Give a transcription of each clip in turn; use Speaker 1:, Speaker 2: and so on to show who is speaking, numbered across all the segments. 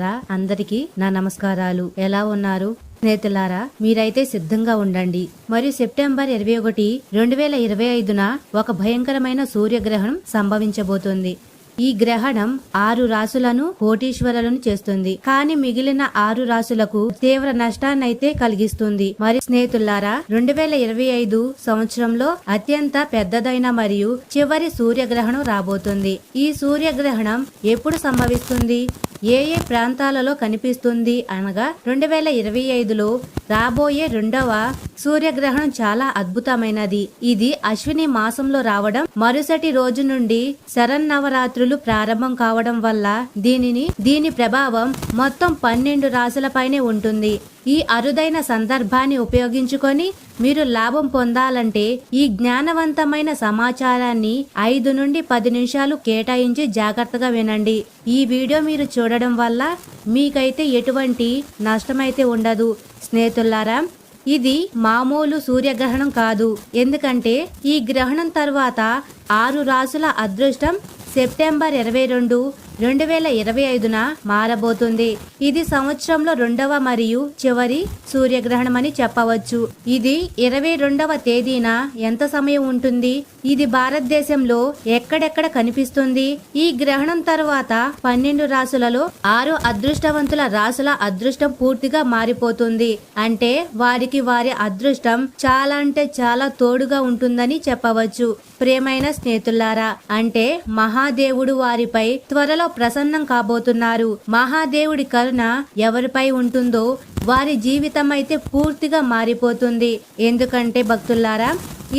Speaker 1: రా అందరికీ నా నమస్కారాలు. ఎలా ఉన్నారు? స్నేహితులారా మీరైతే సిద్ధంగా ఉండండి. మరియు సెప్టెంబర్ ఇరవై ఒకటి రెండు వేల ఇరవై ఐదున ఒక భయంకరమైన సూర్యగ్రహణం సంభవించబోతోంది. ఈ గ్రహణం ఆరు రాసులను కోటీశ్వరులను చేస్తుంది. కానీ మిగిలిన ఆరు రాసులకు తీవ్ర నష్టాన్నైతే కలిగిస్తుంది. మరి స్నేహితులారా రెండు వేల ఇరవై ఐదు సంవత్సరంలో అత్యంత పెద్దదైన మరియు చివరి సూర్యగ్రహణం రాబోతుంది. ఈ సూర్యగ్రహణం ఎప్పుడు సంభవిస్తుంది? ఏ ఏ ప్రాంతాలలో కనిపిస్తుంది? అనగా రెండు వేల ఇరవై ఐదులో రాబోయే రెండవ సూర్యగ్రహణం చాలా అద్భుతమైనది. ఇది అశ్విని మాసంలో రావడం మరుసటి రోజు నుండి శరన్నవరాత్రులు ప్రారంభం కావడం వల్ల దీనిని దీని ప్రభావం మొత్తం పన్నెండు రాశులపైనే ఉంటుంది. ఈ అరుదైన సందర్భాన్ని ఉపయోగించుకొని మీరు లాభం పొందాలంటే ఈ జ్ఞానవంతమైన సమాచారాన్ని ఐదు నుండి పది నిమిషాలు కేటాయించి జాగ్రత్తగా వినండి. ఈ వీడియో మీరు చూడడం వల్ల మీకైతే ఎటువంటి నష్టమైతే ఉండదు. స్నేహితులారా ఇది మామూలు సూర్యగ్రహణం కాదు. ఎందుకంటే ఈ గ్రహణం తర్వాత ఆరు రాసుల అదృష్టం సెప్టెంబర్ ఇరవై రెండు రెండు వేల ఇరవై ఐదున మారబోతుంది. ఇది సంవత్సరంలో రెండవ మరియు చివరి సూర్యగ్రహణం అని చెప్పవచ్చు. ఇది ఇరవై రెండవ తేదీన ఎంత సమయం ఉంటుంది? ఇది భారతదేశంలో ఎక్కడెక్కడ కనిపిస్తుంది? ఈ గ్రహణం తర్వాత పన్నెండు రాసులలో ఆరు అదృష్టవంతుల రాసుల అదృష్టం పూర్తిగా మారిపోతుంది. అంటే వారికి వారి అదృష్టం చాలా అంటే చాలా తోడుగా ఉంటుందని చెప్పవచ్చు. ప్రేమైన స్నేహితులారా అంటే మహాదేవుడు వారిపై త్వరలో ప్రసన్నం కాబోతున్నారు. మహాదేవుడి కరుణ ఎవరిపై ఉంటుందో వారి జీవితం అయితే పూర్తిగా మారిపోతుంది. ఎందుకంటే భక్తులారా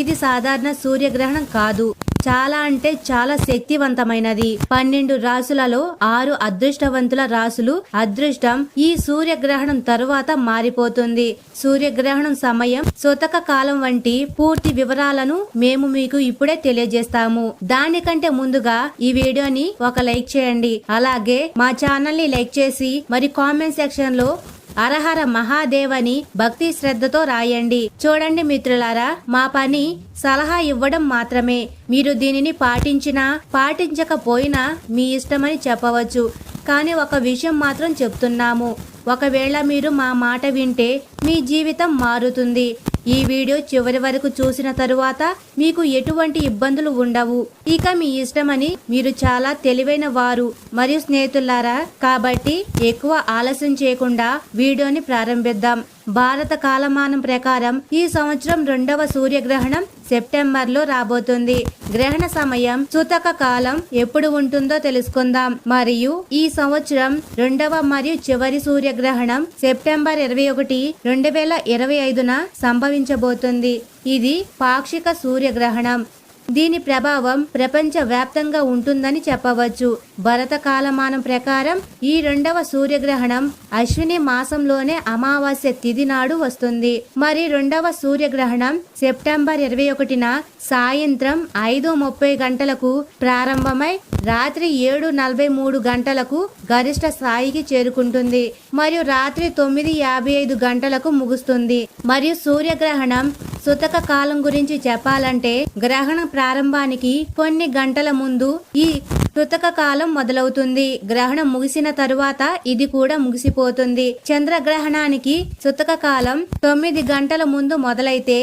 Speaker 1: ఇది సాధారణ సూర్యగ్రహణం కాదు. చాలా అంటే చాలా శక్తివంతమైనది. పన్నెండు రాసులలో ఆరు అదృష్టవంతుల రాసులు అదృష్టం ఈ సూర్యగ్రహణం తరువాత మారిపోతుంది. సూర్యగ్రహణం సమయం సొతక కాలం వంటి పూర్తి వివరాలను మేము మీకు ఇప్పుడే తెలియజేస్తాము. దానికంటే ముందుగా ఈ వీడియోని ఒక లైక్ చేయండి. అలాగే మా ఛానల్ని లైక్ చేసి మరి కామెంట్ సెక్షన్లో అరహర మహాదేవని భక్తి శ్రద్ధతో రాయండి. చూడండి మిత్రులారా మా పని సలహా ఇవ్వడం మాత్రమే. మీరు దీనిని పాటించినా పాటించకపోయినా మీ ఇష్టమని చెప్పవచ్చు. కానీ ఒక విషయం మాత్రం చెప్తున్నాము. ఒకవేళ మీరు మా మాట వింటే మీ జీవితం మారుతుంది. ఈ వీడియో చివరి వరకు చూసిన తరువాత మీకు ఎటువంటి ఇబ్బందులు ఉండవు. ఇక మీ ఇష్టమని మీరు చాలా తెలివైన వారు మరియు స్నేహితులారా. కాబట్టి ఎక్కువ ఆలస్యం చేయకుండా వీడియోని ప్రారంభిద్దాం. భారత కాలమానం ప్రకారం ఈ సంవత్సరం రెండవ సూర్యగ్రహణం సెప్టెంబర్లో రాబోతుంది. గ్రహణ సమయం సుతక కాలం ఎప్పుడు ఉంటుందో తెలుసుకుందాం. మరియు ఈ సంవత్సరం రెండవ మరియు చివరి సూర్యగ్రహణం సెప్టెంబర్ ఇరవై ఒకటి రెండు వేల ఇరవై ఐదున సంభవించబోతుంది. ఇది పాక్షిక సూర్యగ్రహణం. దీని ప్రభావం ప్రపంచ వ్యాప్తంగా ఉంటుందని చెప్పవచ్చు. భరత కాలమానం ప్రకారం ఈ రెండవ సూర్యగ్రహణం అశ్విని మాసంలోనే అమావాస్య తిథి నాడు వస్తుంది. మరి రెండవ సూర్యగ్రహణం సెప్టెంబర్ ఇరవై ఒకటిన సాయంత్రం ఐదు ముప్పై గంటలకు ప్రారంభమై రాత్రి ఏడు నలభై మూడు గంటలకు గరిష్ట స్థాయికి చేరుకుంటుంది. మరియు రాత్రి తొమ్మిది యాభై ఐదు గంటలకు ముగుస్తుంది. మరియు సూర్యగ్రహణం సుతక కాలం గురించి చెప్పాలంటే గ్రహణం ప్రారంభానికి కొన్ని గంటల ముందు ఈ కృతక కాలం మొదలవుతుంది. గ్రహణం ముగిసిన తరువాత ఇది కూడా ముగిసిపోతుంది. చంద్రగ్రహణానికి సుతక కాలం తొమ్మిది గంటల ముందు మొదలైతే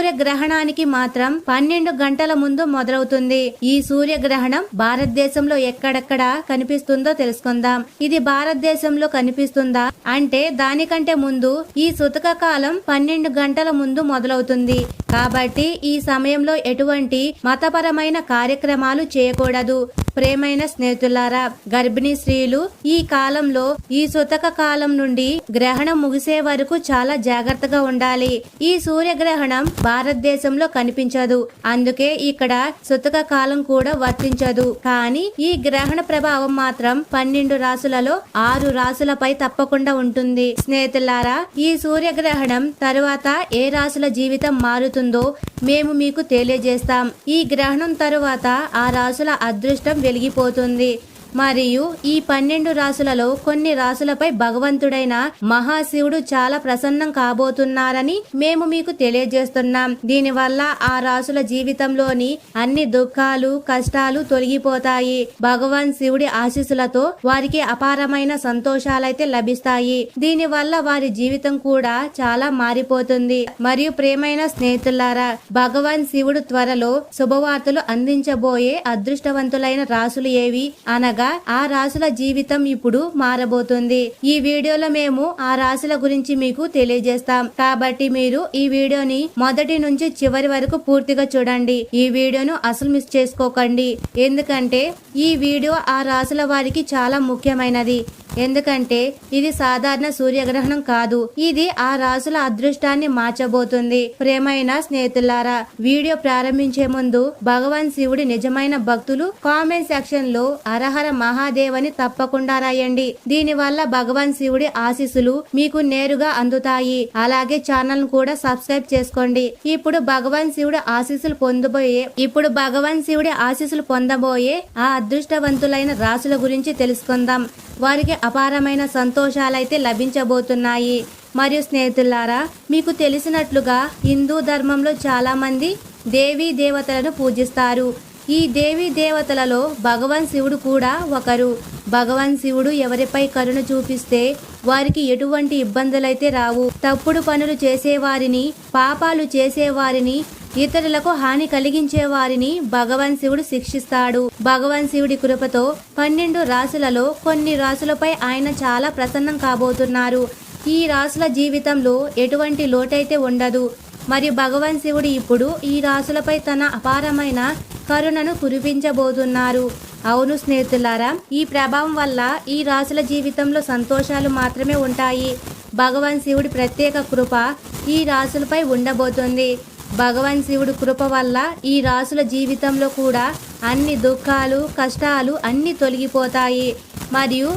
Speaker 1: సూర్యగ్రహణానికి మాత్రం పన్నెండు గంటల ముందు మొదలవుతుంది. ఈ సూర్యగ్రహణం భారతదేశంలో ఎక్కడెక్కడ కనిపిస్తుందో తెలుసుకుందాం. ఇది భారతదేశంలో కనిపిస్తుందా? అంటే దానికంటే ముందు ఈ సుతక కాలం పన్నెండు గంటల ముందు మొదలవుతుంది. కాబట్టి ఈ సమయంలో ఎటువంటి మతపరమైన కార్యక్రమాలు చేయకూడదు. ప్రేమైన స్నేహితులారా గర్భిణీ స్త్రీలు ఈ కాలంలో ఈ సుతక కాలం నుండి గ్రహణం ముగిసే వరకు చాలా జాగ్రత్తగా ఉండాలి. ఈ సూర్యగ్రహణం భారతదేశంలో కనిపించదు. అందుకే ఇక్కడ సుతక కాలం కూడా వర్తించదు. కానీ ఈ గ్రహణ ప్రభావం మాత్రం పన్నెండు రాసులలో ఆరు రాసులపై తప్పకుండా ఉంటుంది. స్నేహితులారా ఈ సూర్యగ్రహణం తరువాత ఏ రాసుల జీవితం మారుతుందో మేము మీకు తెలియజేస్తాం. ఈ గ్రహణం తరువాత ఆ రాసుల అదృష్టం వెలిగిపోతుంది. మరియు ఈ పన్నెండు రాసులలో కొన్ని రాసులపై భగవంతుడైన మహాశివుడు చాలా ప్రసన్నం కాబోతున్నారని మేము మీకు తెలియజేస్తున్నాం. దీనివల్ల ఆ రాసుల జీవితంలోని అన్ని దుఃఖాలు కష్టాలు తొలగిపోతాయి. భగవాన్ శివుడి ఆశీస్సులతో వారికి అపారమైన సంతోషాలైతే లభిస్తాయి. దీనివల్ల వారి జీవితం కూడా చాలా మారిపోతుంది. మరియు ప్రేమైన స్నేహితులారా భగవాన్ శివుడు త్వరలో శుభవార్తలు అందించబోయే అదృష్టవంతులైన రాసులు ఏవి అనగా ఆ రాసుల జీవితం ఇప్పుడు మారబోతుంది. ఈ వీడియోలో మేము ఆ రాశుల గురించి మీకు తెలియజేస్తాం. కాబట్టి మీరు ఈ వీడియోని మొదటి నుంచి చివరి వరకు పూర్తిగా చూడండి. ఈ వీడియోను అసలు మిస్ చేసుకోకండి. ఎందుకంటే ఈ వీడియో ఆ రాశుల వారికి చాలా ముఖ్యమైనది. ఎందుకంటే ఇది సాధారణ సూర్యగ్రహణం కాదు. ఇది ఆ రాసుల అదృష్టాన్ని మార్చబోతుంది. ప్రేమైన స్నేహితులారా వీడియో ప్రారంభించే ముందు భగవాన్ శివుడి నిజమైన భక్తులు కామెంట్ సెక్షన్లో అరహర మహాదేవ్ అని తప్పకుండా రాయండి. దీని వల్ల భగవాన్ శివుడి ఆశీస్సులు మీకు నేరుగా అందుతాయి. అలాగే ఛానల్ కూడా సబ్స్క్రైబ్ చేసుకోండి. ఇప్పుడు భగవాన్ శివుడి ఆశీస్సులు పొందబోయే ఇప్పుడు భగవాన్ శివుడి ఆశీస్సులు పొందబోయే ఆ అదృష్టవంతులైన రాసుల గురించి తెలుసుకుందాం. వారికి అపారమైన సంతోషాలైతే లభించబోతున్నాయి. మరియు స్నేహితులారా మీకు తెలిసినట్లుగా హిందూ ధర్మంలో చాలామంది దేవీ దేవతలను పూజిస్తారు. ఈ దేవీ దేవతలలో భగవాన్ శివుడు కూడా ఒకరు. భగవాన్ శివుడు ఎవరిపై కరుణ చూపిస్తే వారికి ఎటువంటి ఇబ్బందులైతే రావు. తప్పుడు పనులు చేసేవారిని పాపాలు చేసేవారిని ఇతరులకు హాని కలిగించే వారిని భగవాన్ శివుడు శిక్షిస్తాడు. భగవాన్ శివుడి కృపతో పన్నెండు రాసులలో కొన్ని రాసులపై ఆయన చాలా ప్రసన్నం కాబోతున్నారు. ఈ రాసుల జీవితంలో ఎటువంటి లోటైతే ఉండదు. మరియు భగవాన్ శివుడు ఇప్పుడు ఈ రాసులపై తన అపారమైన కరుణను కురిపించబోతున్నారు. అవును స్నేహితులారా ఈ ప్రభావం వల్ల ఈ రాసుల జీవితంలో సంతోషాలు మాత్రమే ఉంటాయి. భగవాన్ శివుడి ప్రత్యేక కృప ఈ రాసులపై ఉండబోతుంది. భగవాన్ శివుడు కృప వల్ల ఈ రాసుల జీవితంలో కూడా అన్ని దుఃఖాలు కష్టాలు అన్ని తొలగిపోతాయి. మరియు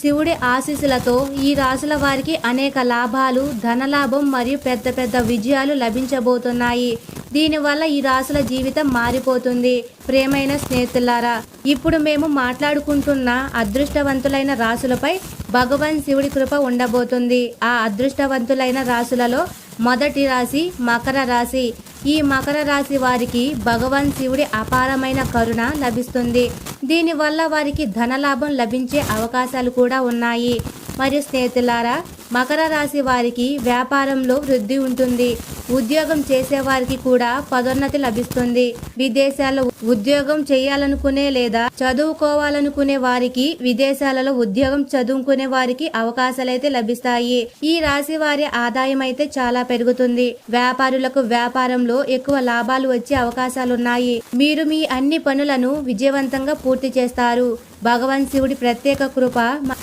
Speaker 1: శివుడి ఆశీస్సులతో ఈ రాసుల వారికి అనేక లాభాలు ధనలాభం మరియు పెద్ద పెద్ద విజయాలు లభించబోతున్నాయి. దీనివల్ల ఈ రాసుల జీవితం మారిపోతుంది. ప్రేమైన స్నేహితులారా ఇప్పుడు మేము మాట్లాడుకుంటున్న అదృష్టవంతులైన రాసులపై భగవాన్ శివుడి కృప ఉండబోతుంది. ఆ అదృష్టవంతులైన రాసులలో మొదటి రాశి మకర రాశి. ఈ మకర రాశి వారికి భగవాన్ శివుడి అపారమైన కరుణ లభిస్తుంది. దీనివల్ల వారికి ధనలాభం లభించే అవకాశాలు కూడా ఉన్నాయి. మరియు స్నేహితులారా మకర రాశి వారికి వ్యాపారంలో వృద్ధి ఉంటుంది. ఉద్యోగం చేసేవారికి కూడా పదోన్నతి లభిస్తుంది. విదేశాల్లో ఉద్యోగం చేయాలనుకునే లేదా చదువుకోవాలనుకునే వారికి విదేశాలలో ఉద్యోగం చదువుకునే వారికి అవకాశాలైతే లభిస్తాయి. ఈ రాశి వారి ఆదాయం అయితే చాలా పెరుగుతుంది. వ్యాపారులకు వ్యాపారంలో ఎక్కువ లాభాలు వచ్చే అవకాశాలున్నాయి. మీరు మీ అన్ని పనులను విజయవంతంగా పూర్తి చేస్తారు. భగవాన్ శివుడి ప్రత్యేక కృప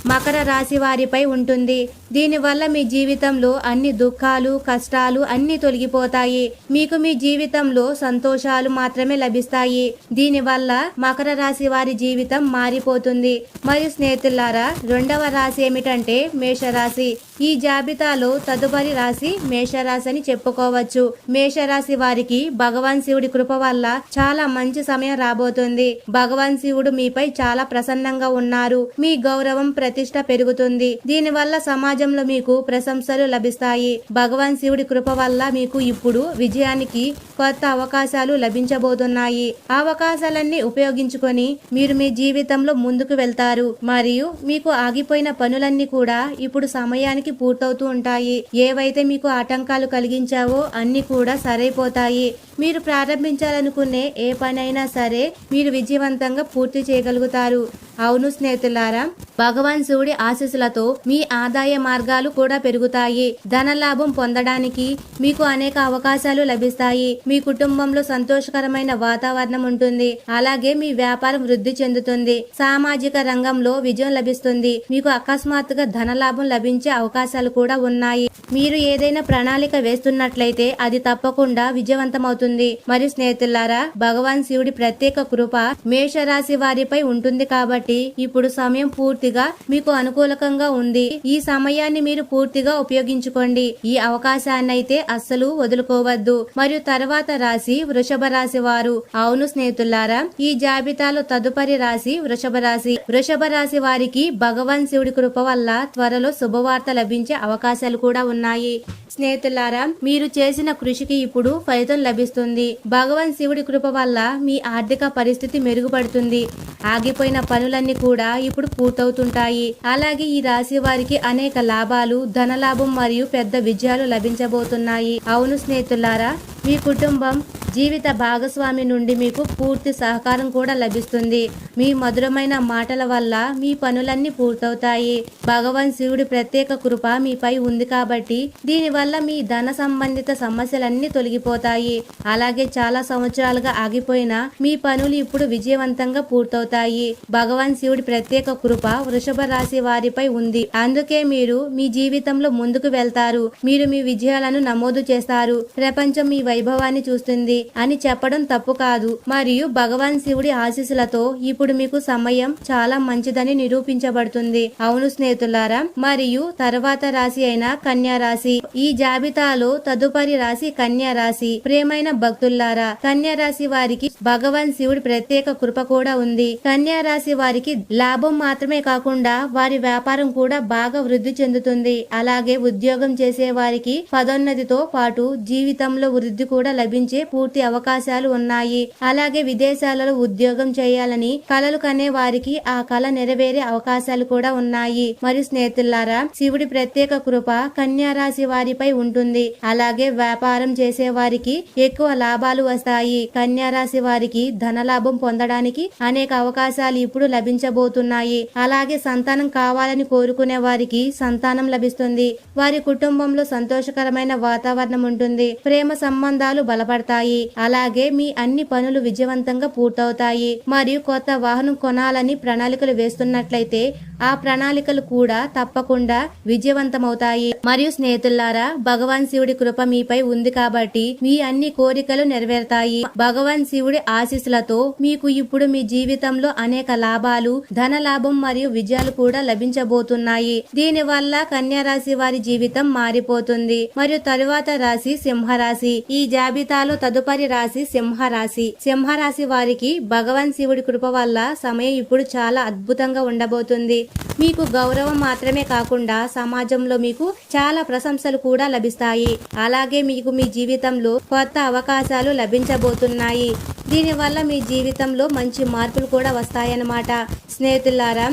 Speaker 1: మకర రాశి వారిపై ఉంటుంది. దీనివల్ల మీ జీవితంలో అన్ని దుఃఖాలు కష్టాలు అన్ని తొలగిపోతాయి. మీకు మీ జీవితంలో సంతోషాలు మాత్రమే లభిస్తాయి. దీనివల్ల మకర రాశి వారి జీవితం మారిపోతుంది. మరియు స్నేహితులారా రెండవ రాశి ఏమిటంటే మేషరాశి. ఈ జాబితాలో తదుపరి రాశి మేషరాశి అని చెప్పుకోవచ్చు. మేషరాశి వారికి భగవాన్ శివుడి కృప వల్ల చాలా మంచి సమయం రాబోతుంది. భగవాన్ శివుడు మీపై చాలా ప్రసన్నంగా ఉన్నారు. మీ గౌరవం ప్రతిష్ట పెరుగుతుంది. దీనివల్ల సమాజంలో మీకు ప్రశంసలు లభిస్తాయి. భగవాన్ శివుడి కృప వల్ల మీకు ఇప్పుడు విజయానికి కొత్త అవకాశాలు లభించబోతున్నాయి. ఆ అవకాశాలన్నీ ఉపయోగించుకొని మీరు మీ జీవితంలో ముందుకు వెళ్తారు. మరియు మీకు ఆగిపోయిన పనులన్నీ కూడా ఇప్పుడు సమయానికి పూర్తవుతూ ఉంటాయి. ఏవైతే మీకు ఆటంకాలు కలిగించావో అన్ని కూడా సరైపోతాయి. మీరు ప్రారంభించాలనుకునే ఏ పనైనా సరే మీరు విజయవంతంగా పూర్తి చేయగలుగుతారు. అవును స్నేహితులారా భగవాన్ శివుడి ఆశీస్సులతో మీ ఆదాయ మార్గాలు కూడా పెరుగుతాయి. ధనలాభం పొందడానికి మీకు అనేక అవకాశాలు లభిస్తాయి. మీ కుటుంబంలో సంతోషకరమైన వాతావరణం ఉంటుంది. అలాగే మీ వ్యాపారం వృద్ధి చెందుతుంది. సామాజిక రంగంలో విజయం లభిస్తుంది. మీకు అకస్మాత్తుగా ధనలాభం లభించే అవకాశాలు కూడా ఉన్నాయి. మీరు ఏదైనా ప్రణాళిక వేస్తున్నట్లయితే అది తప్పకుండా విజయవంతమవుతుంది. మరియు స్నేహితులారా భగవాన్ శివుడి ప్రత్యేక కృప మేషరాశి వారిపై ఉంటుంది కాబట్టి కాబట్టి ఇప్పుడు సమయం పూర్తిగా మీకు అనుకూలకంగా ఉంది. ఈ సమయాన్ని మీరు పూర్తిగా ఉపయోగించుకోండి. ఈ అవకాశాన్ని అయితే అస్సలు వదులుకోవద్దు. మరియు తర్వాత రాశి వృషభ రాశి వారు. అవును స్నేహితులారా ఈ జాబితాలో తదుపరి రాశి వృషభ రాశి. వృషభ రాశి వారికి భగవాన్ శివుడి కృప వల్ల త్వరలో శుభవార్త లభించే అవకాశాలు కూడా ఉన్నాయి. స్నేహితులారా మీరు చేసిన కృషికి ఇప్పుడు ఫలితం లభిస్తుంది. భగవాన్ శివుడి కృప వల్ల మీ ఆర్థిక పరిస్థితి మెరుగుపడుతుంది. ఆగిపోయిన పనులన్నీ కూడా ఇప్పుడు పూర్తవుతుంటాయి. అలాగే ఈ రాశి వారికి అనేక లాభాలు ధన లాభం మరియు పెద్ద విజయాలు లభించబోతున్నాయి. అవును స్నేహితులారా మీ కుటుంబం జీవిత భాగస్వామి నుండి మీకు పూర్తి సహకారం కూడా లభిస్తుంది. మీ మధురమైన మాటల వల్ల మీ పనులన్నీ పూర్తవుతాయి. భగవాన్ శివుడి ప్రత్యేక కృప మీపై ఉంది కాబట్టి దీనివల్ల మీ ధన సంబంధిత సమస్యలన్నీ తొలగిపోతాయి. అలాగే చాలా సంవత్సరాలుగా ఆగిపోయిన మీ పనులు ఇప్పుడు విజయవంతంగా పూర్తవుతాయి. భగవాన్ శివుడి ప్రత్యేక కృప వృషభ రాశి వారిపై ఉంది. అందుకే మీరు మీ జీవితంలో ముందుకు వెళ్తారు. మీరు మీ విజయాలను నమోదు చేస్తారు. ప్రపంచం మీ వై వైభవాన్ని చూస్తుంది అని చెప్పడం తప్పు కాదు. మరియు భగవాన్ శివుడి ఆశీస్సులతో ఇప్పుడు మీకు సమయం చాలా మంచిదని నిరూపించబడుతుంది. అవును స్నేహితులారా మరియు తర్వాత రాశి అయిన కన్యా రాశి. ఈ జాబితాలో తదుపరి రాశి కన్యా రాశి. ప్రేమైన భక్తుల్లారా కన్యా రాశి వారికి భగవాన్ శివుడి ప్రత్యేక కృప కూడా ఉంది. కన్యా రాశి వారికి లాభం మాత్రమే కాకుండా వారి వ్యాపారం కూడా బాగా వృద్ధి చెందుతుంది. అలాగే ఉద్యోగం చేసే వారికి పదోన్నతితో పాటు జీవితంలో వృద్ధి కూడా లభించే పూర్తి అవకాశాలు ఉన్నాయి. అలాగే విదేశాలలో ఉద్యోగం చేయాలని కలలు కనే వారికి ఆ కళ నెరవేరే అవకాశాలు కూడా ఉన్నాయి. మరియు స్నేహితులారా శివుడి ప్రత్యేక కృప కన్యా రాశి వారిపై ఉంటుంది. అలాగే వ్యాపారం చేసే వారికి ఎక్కువ లాభాలు వస్తాయి. కన్యా రాశి వారికి ధన లాభం పొందడానికి అనేక అవకాశాలు ఇప్పుడు లభించబోతున్నాయి. అలాగే సంతానం కావాలని కోరుకునే వారికి సంతానం లభిస్తుంది. వారి కుటుంబంలో సంతోషకరమైన వాతావరణం ఉంటుంది. ప్రేమ సంబంధాలు బలపడతాయి. అలాగే మీ అన్ని పనులు విజయవంతంగా పూర్తవుతాయి. మరియు కొత్త వాహనం కొనాలని ప్రణాళికలు వేస్తున్నట్లయితే ఆ ప్రణాళికలు కూడా తప్పకుండా విజయవంతమవుతాయి. మరియు స్నేహితులారా భగవాన్ శివుడి కృప మీపై ఉంది కాబట్టి మీ అన్ని కోరికలు నెరవేరుతాయి. భగవాన్ శివుడి ఆశీస్సులతో మీకు ఇప్పుడు మీ జీవితంలో అనేక లాభాలు ధన లాభం మరియు విజయాలు కూడా లభించబోతున్నాయి. దీని వల్ల కన్యా రాశి వారి జీవితం మారిపోతుంది. మరియు తరువాత రాశి సింహరాశి. ఈ ఈ జాబితాలో తదుపరి రాశి సింహరాశి. సింహరాశి వారికి భగవాన్ శివుడి కృప వల్ల సమయం ఇప్పుడు చాలా అద్భుతంగా ఉండబోతుంది. మీకు గౌరవం మాత్రమే కాకుండా సమాజంలో మీకు చాలా ప్రశంసలు కూడా లభిస్తాయి. అలాగే మీకు మీ జీవితంలో కొత్త అవకాశాలు లభించబోతున్నాయి. దీనివల్ల మీ జీవితంలో మంచి మార్పులు కూడా వస్తాయన్నమాట. స్నేహితులారా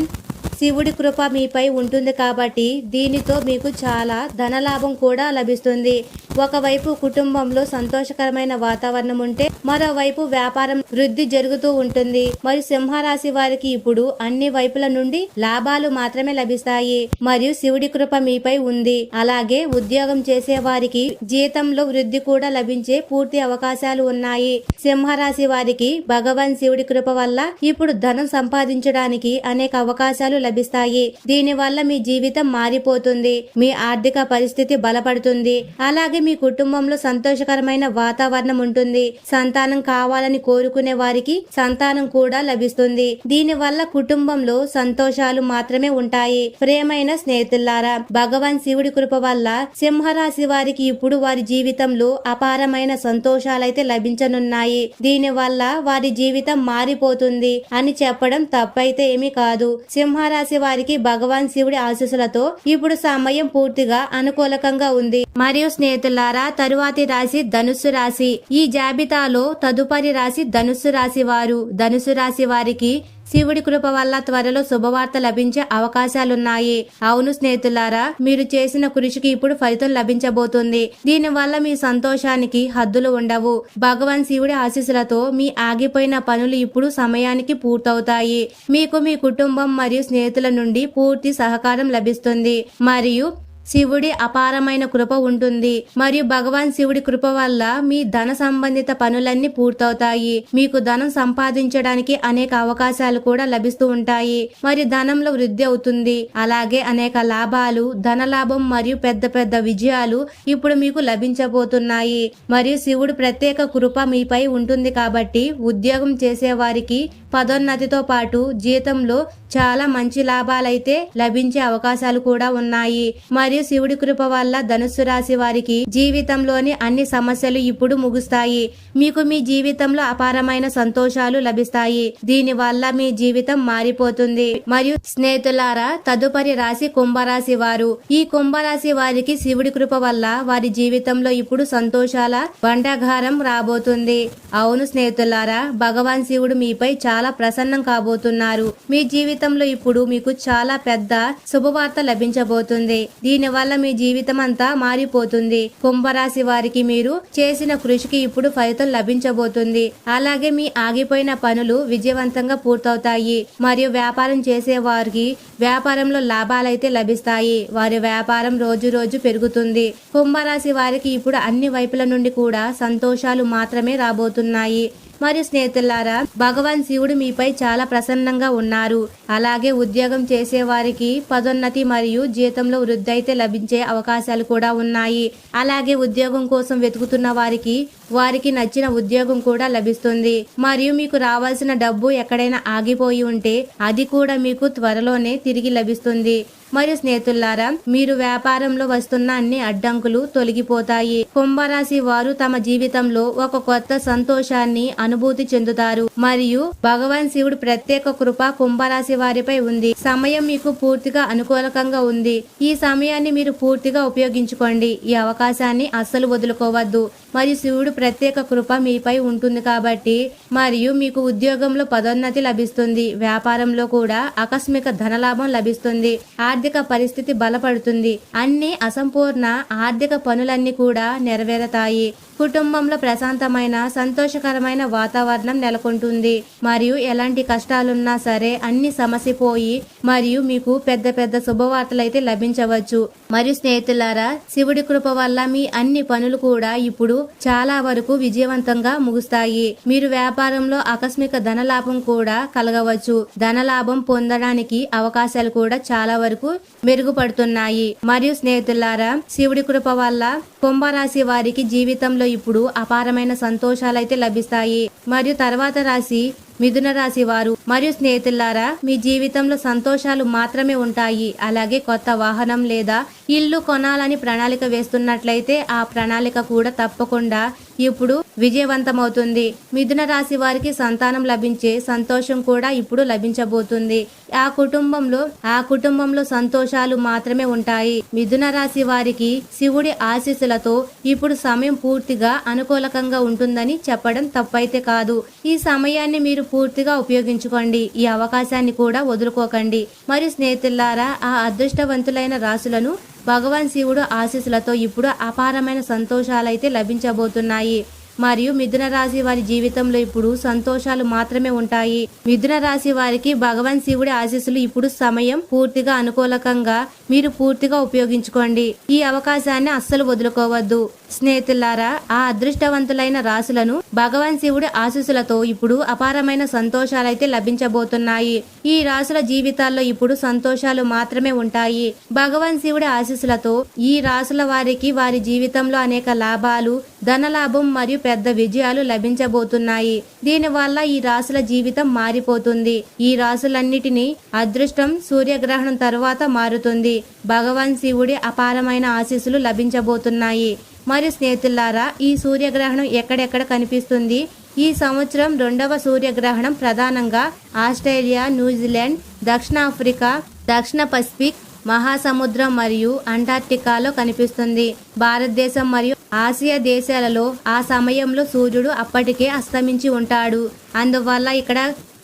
Speaker 1: శివుడి కృప మీపై ఉంటుంది కాబట్టి దీనితో మీకు చాలా ధనలాభం కూడా లభిస్తుంది. ఒకవైపు కుటుంబంలో సంతోషకరమైన వాతావరణం ఉంటే మరోవైపు వ్యాపారం వృద్ధి జరుగుతూ ఉంటుంది. మరియు సింహరాశి వారికి ఇప్పుడు అన్ని వైపుల నుండి లాభాలు మాత్రమే లభిస్తాయి. మరియు శివుడి కృప మీపై ఉంది. అలాగే ఉద్యోగం చేసే వారికి జీతంలో వృద్ధి కూడా లభించే పూర్తి అవకాశాలు ఉన్నాయి. సింహరాశి వారికి భగవాన్ శివుడి కృప వల్ల ఇప్పుడు ధనం సంపాదించడానికి అనేక అవకాశాలు లభిస్తాయి. దీని వల్ల మీ జీవితం మారిపోతుంది. మీ ఆర్థిక పరిస్థితి బలపడుతుంది. అలాగే మీ కుటుంబంలో సంతోషకరమైన వాతావరణం ఉంటుంది. సంతానం కావాలని కోరుకునే వారికి సంతానం కూడా లభిస్తుంది. దీని వల్ల కుటుంబంలో సంతోషాలు మాత్రమే ఉంటాయి. ప్రేమైన స్నేహితులారా భగవాన్ శివుడి కృప వల్ల సింహరాశి వారికి ఇప్పుడు వారి జీవితంలో అపారమైన సంతోషాలైతే లభించనున్నాయి. దీని వల్ల వారి జీవితం మారిపోతుంది అని చెప్పడం తప్పైతే ఏమీ కాదు. సింహరాశి వారికి భగవాన్ శివుడి ఆశీస్సులతో ఇప్పుడు సమయం పూర్తిగా అనుకూలకంగా ఉంది. మరియు మిత్రులారా తరువాతి రాశి ధనుస్సు రాశి. ఈ జాబితాలో తదుపరి రాశి ధనుస్సు రాశి వారు. ధనుసు రాశి వారికి శివుడి కృప వల్ల త్వరలో శుభవార్త లభించే అవకాశాలున్నాయి. అవును స్నేహితులారా మీరు చేసిన కృషికి ఇప్పుడు ఫలితం లభించబోతుంది. దీనివల్ల మీ సంతోషానికి హద్దులు ఉండవు. భగవాన్ శివుడి ఆశీస్సులతో మీ ఆగిపోయిన పనులు ఇప్పుడు సమయానికి పూర్తవుతాయి. మీకు మీ కుటుంబం మరియు స్నేహితుల నుండి పూర్తి సహకారం లభిస్తుంది. మరియు శివుడి అపారమైన కృప ఉంటుంది. మరియు భగవాన్ శివుడి కృప వల్ల మీ ధన సంబంధిత పనులన్నీ పూర్తవుతాయి. మీకు ధనం సంపాదించడానికి అనేక అవకాశాలు కూడా లభిస్తూ ఉంటాయి. మరి ధనంలో వృద్ధి అవుతుంది. అలాగే అనేక లాభాలు ధన లాభం మరియు పెద్ద పెద్ద విజయాలు ఇప్పుడు మీకు లభించబోతున్నాయి. మరియు శివుడు ప్రత్యేక కృప మీపై ఉంటుంది కాబట్టి ఉద్యోగం చేసే వారికి పదోన్నతితో పాటు జీతంలో చాలా మంచి లాభాలైతే లభించే అవకాశాలు కూడా ఉన్నాయి. మరియు శివుడి కృప వల్ల ధనుస్సు రాశి వారికి జీవితంలోని అన్ని సమస్యలు ఇప్పుడు ముగుస్తాయి. మీకు మీ జీవితంలో అపారమైన సంతోషాలు లభిస్తాయి. దీని వల్ల మీ జీవితం మారిపోతుంది. మరియు స్నేహితులారా తదుపరి రాశి కుంభరాశి వారు. ఈ కుంభరాశి వారికి శివుడి కృప వల్ల వారి జీవితంలో ఇప్పుడు సంతోషాల బండాగారం రాబోతుంది. అవును స్నేహితులారా భగవాన్ శివుడు మీపై చాలా ప్రసన్నం కాబోతున్నారు. మీ జీవితంలో ఇప్పుడు మీకు చాలా పెద్ద శుభవార్త లభించబోతుంది. దీని వల్ల మీ జీవితం అంతా మారిపోతుంది. కుంభరాశి వారికి మీరు చేసిన కృషికి ఇప్పుడు ఫలితం లభించబోతుంది. అలాగే మీ ఆగిపోయిన పనులు విజయవంతంగా పూర్తవుతాయి. మరియు వ్యాపారం చేసే వారికి వ్యాపారంలో లాభాలైతే లభిస్తాయి. వారి వ్యాపారం రోజు రోజు పెరుగుతుంది. కుంభరాశి వారికి ఇప్పుడు అన్ని వైపుల నుండి కూడా సంతోషాలు మాత్రమే రాబోతున్నాయి. మరియు స్నేహితులారా భగవాన్ శివుడు మీపై చాలా ప్రసన్నంగా ఉన్నారు. అలాగే ఉద్యోగం చేసే వారికి పదోన్నతి మరియు జీతంలో వృద్ధి అయితే లభించే అవకాశాలు కూడా ఉన్నాయి. అలాగే ఉద్యోగం కోసం వెతుకుతున్న వారికి వారికి నచ్చిన ఉద్యోగం కూడా లభిస్తుంది. మరియు మీకు రావాల్సిన డబ్బు ఎక్కడైనా ఆగిపోయి ఉంటే అది కూడా మీకు త్వరలోనే తిరిగి లభిస్తుంది. మరియు స్నేహితులారా మీరు వ్యాపారంలో వస్తున్న అన్ని అడ్డంకులు తొలగిపోతాయి. కుంభరాశి వారు తమ జీవితంలో ఒక కొత్త సంతోషాన్ని అనుభూతి చెందుతారు. మరియు భగవాన్ శివుడు ప్రత్యేక కృప కుంభరాశి వారిపై ఉంది. సమయం మీకు పూర్తిగా అనుకూలకంగా ఉంది. ఈ సమయాన్ని మీరు పూర్తిగా ఉపయోగించుకోండి. ఈ అవకాశాన్ని అస్సలు వదులుకోవద్దు. మరియు శివుడు ప్రత్యేక కృప మీపై ఉంటుంది కాబట్టి మరియు మీకు ఉద్యోగంలో పదోన్నతి లభిస్తుంది. వ్యాపారంలో కూడా ఆకస్మిక ధనలాభం లభిస్తుంది. ఆర్థిక పరిస్థితి బలపడుతుంది. అన్ని అసంపూర్ణ ఆర్థిక పనులన్నీ కూడా నెరవేరతాయి. కుటుంబంలో ప్రశాంతమైన సంతోషకరమైన వాతావరణం నెలకొంటుంది. మరియు ఎలాంటి కష్టాలున్నా సరే అన్ని సమసిపోయి మరియు మీకు పెద్ద పెద్ద శుభవార్తలు అయితే లభించవచ్చు. మరియు స్నేహితులారా శివుడి కృప వల్ల మీ అన్ని పనులు కూడా ఇప్పుడు చాలా వరకు విజయవంతంగా ముగుస్తాయి. మీరు వ్యాపారంలో ఆకస్మిక ధనలాభం కూడా కలగవచ్చు. ధనలాభం పొందడానికి అవకాశాలు కూడా చాలా వరకు మెరుగుపడుతున్నాయి. మరియు స్నేహితులారా శివుడి కృప వల్ల కుంభరాశి వారికి జీవితంలో ఇప్పుడు అపారమైన సంతోషాలు అయితే లభిస్తాయి. మరియు తర్వాత రాశి మిథున రాశి వారు. మరియు స్నేహితులారా మీ జీవితంలో సంతోషాలు మాత్రమే ఉంటాయి. అలాగే కొత్త వాహనం లేదా ఇల్లు కొనాలని ప్రణాళిక వేస్తున్నట్లయితే ఆ ప్రణాళిక కూడా తప్పకుండా ఇప్పుడు విజయవంతమవుతుంది. మిథున రాశి వారికి సంతానం లభించే సంతోషం కూడా ఇప్పుడు లభించబోతుంది. ఆ కుటుంబంలో ఆ కుటుంబంలో సంతోషాలు మాత్రమే ఉంటాయి. మిథున రాశి వారికి శివుడి ఆశీస్సులతో ఇప్పుడు సమయం పూర్తిగా అనుకూలకంగా ఉంటుందని చెప్పడం తప్పైతే కాదు. ఈ సమయాన్ని మీరు పూర్తిగా ఉపయోగించుకోండి. ఈ అవకాశాన్ని కూడా వదులుకోకండి. మరియు స్నేహితులారా ఆ అదృష్టవంతులైన రాశులను భగవాన్ శివుడు ఆశీస్సులతో ఇప్పుడు అపారమైన సంతోషాలైతే లభించబోతున్నాయి. మరియు మిథున రాశి వారి జీవితంలో ఇప్పుడు సంతోషాలు మాత్రమే ఉంటాయి. మిథున రాశి వారికి భగవాన్ శివుడి ఆశీస్సులు ఇప్పుడు సమయం పూర్తిగా అనుకూలకంగా మీరు పూర్తిగా ఉపయోగించుకోండి. ఈ అవకాశాన్ని అస్సలు వదులుకోవద్దు. స్నేహితులారా ఆ అదృష్టవంతులైన రాశులను భగవాన్ శివుడి ఆశీస్సులతో ఇప్పుడు అపారమైన సంతోషాలైతే లభించబోతున్నాయి. ఈ రాశుల జీవితాల్లో ఇప్పుడు సంతోషాలు మాత్రమే ఉంటాయి. భగవాన్ శివుడి ఆశీస్సులతో ఈ రాశుల వారికి వారి జీవితంలో అనేక లాభాలు ధనలాభం మరియు పెద్ద విజయాలు లభించబోతున్నాయి. దీనివల్ల ఈ రాశుల జీవితం మారిపోతుంది. ఈ రాశులన్నిటినీ అదృష్టం సూర్యగ్రహణం తరువాత మారుతుంది. భగవాన్ శివుడి అపారమైన ఆశీస్సులు లభించబోతున్నాయి. మరియు స్నేహితులారా ఈ సూర్యగ్రహణం ఎక్కడెక్కడ కనిపిస్తుంది? ఈ సంవత్సరం రెండవ సూర్యగ్రహణం ప్రధానంగా ఆస్ట్రేలియా న్యూజిలాండ్ దక్షిణాఫ్రికా దక్షిణ పసిఫిక్ మహాసముద్రం మరియు అంటార్క్టికాలో కనిపిస్తుంది. భారతదేశం మరియు ఆసియా దేశాలలో ఆ సమయంలో సూర్యుడు అప్పటికే అస్తమించి ఉంటాడు. అందువల్ల ఇక్కడ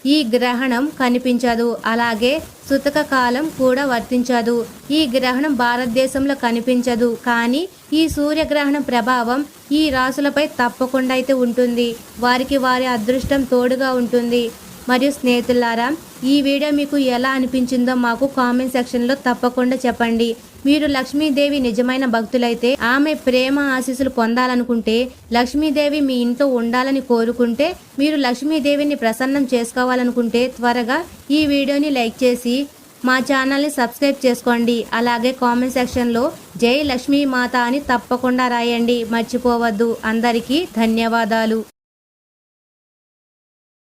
Speaker 1: ఈ గ్రహణం కనిపించదు. అలాగే సుతక కాలం కూడా వర్తించదు. ఈ గ్రహణం భారతదేశంలో కనిపించదు. కానీ ఈ సూర్యగ్రహణం ప్రభావం ఈ రాసులపై తప్పకుండా అయితే ఉంటుంది. వారికి వారి అదృష్టం తోడుగా ఉంటుంది. మరియు స్నేహితులారా ఈ వీడియో మీకు ఎలా అనిపించిందో మాకు కామెంట్ సెక్షన్లో తప్పకుండా చెప్పండి. మీరు లక్ష్మీదేవి నిజమైన భక్తులైతే ఆమె ప్రేమ ఆశీస్సులు పొందాలనుకుంటే లక్ష్మీదేవి మీ ఇంట్లో ఉండాలని కోరుకుంటే మీరు లక్ష్మీదేవిని ప్రసన్నం చేసుకోవాలనుకుంటే త్వరగా ఈ వీడియోని లైక్ చేసి మా ఛానల్ని సబ్స్క్రైబ్ చేసుకోండి. అలాగే కామెంట్ సెక్షన్లో జై లక్ష్మీ మాత అని తప్పకుండా రాయండి. మర్చిపోవద్దు. అందరికీ ధన్యవాదాలు.